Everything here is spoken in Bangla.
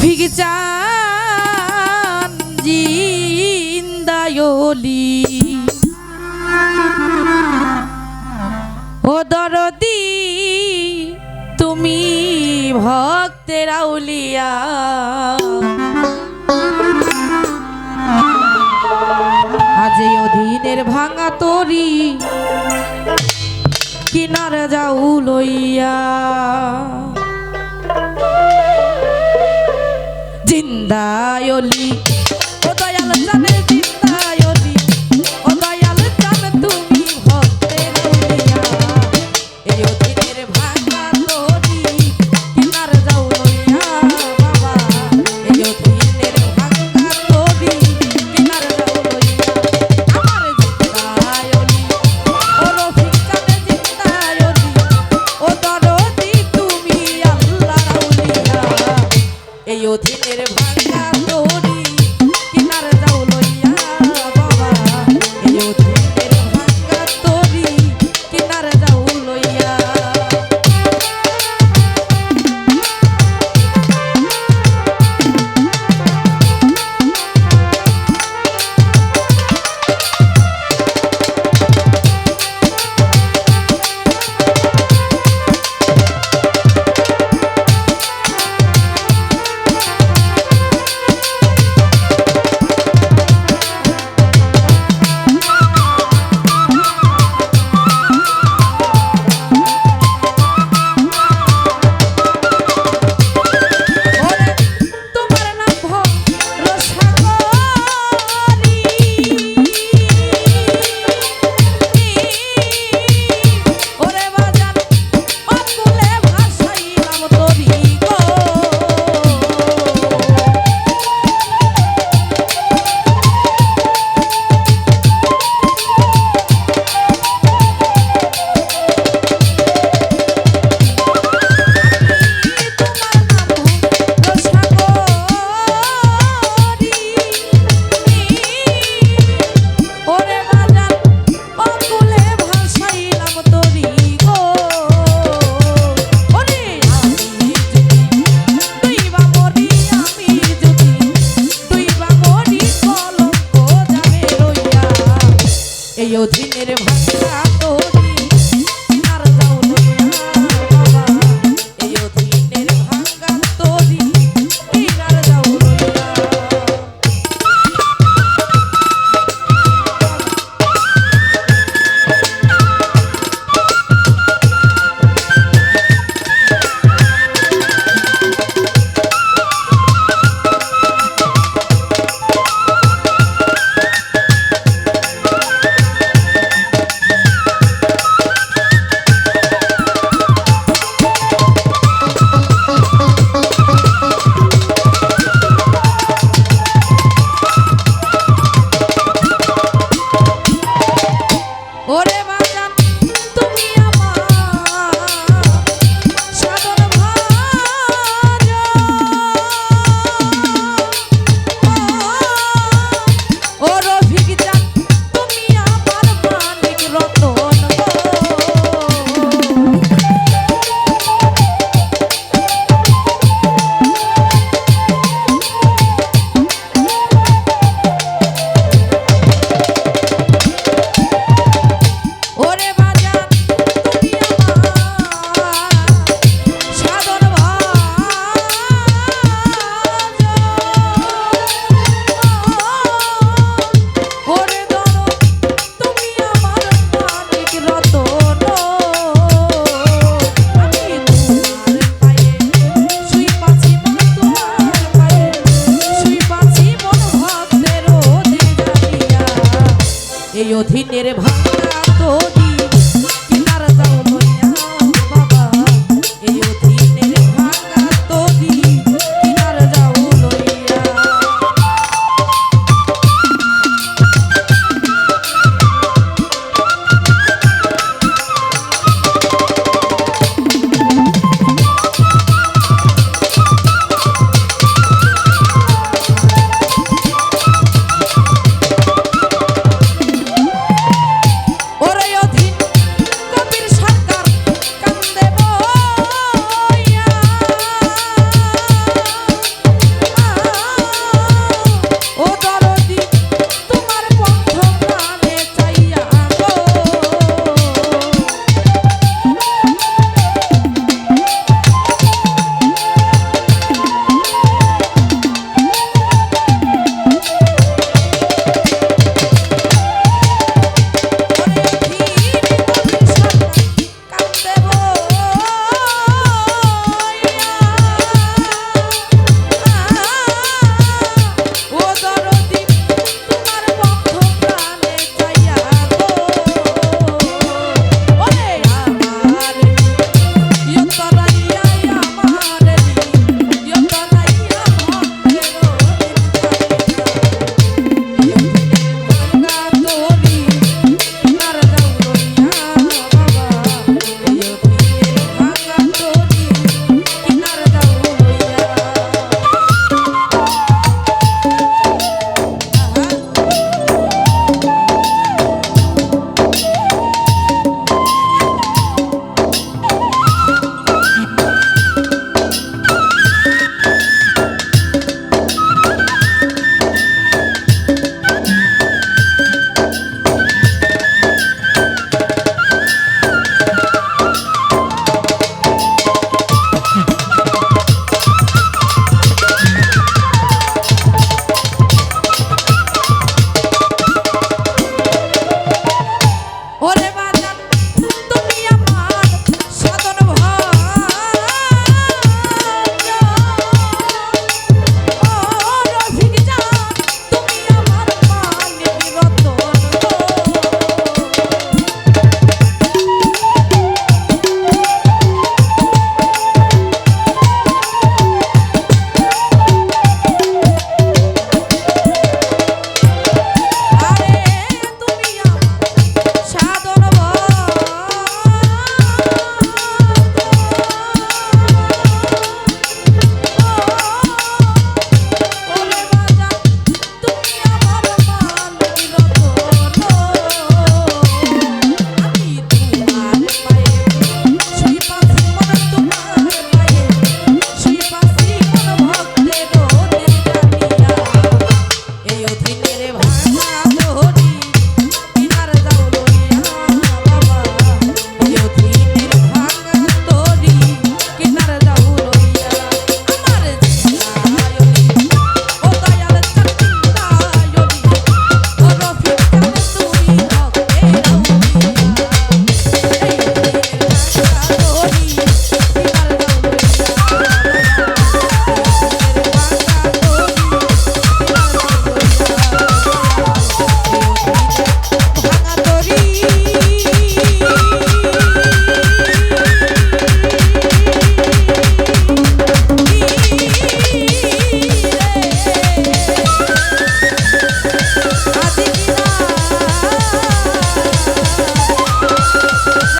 ভিগচান জিন্দায়লি। ও দরদি তুমি ভক্তের আউলিয়া। আজে অধীনের ভাঙা তরি কিনার যাও লইয়া। দায়লি ও দয়াল জানে আশা করি ভাইয়ের ভাই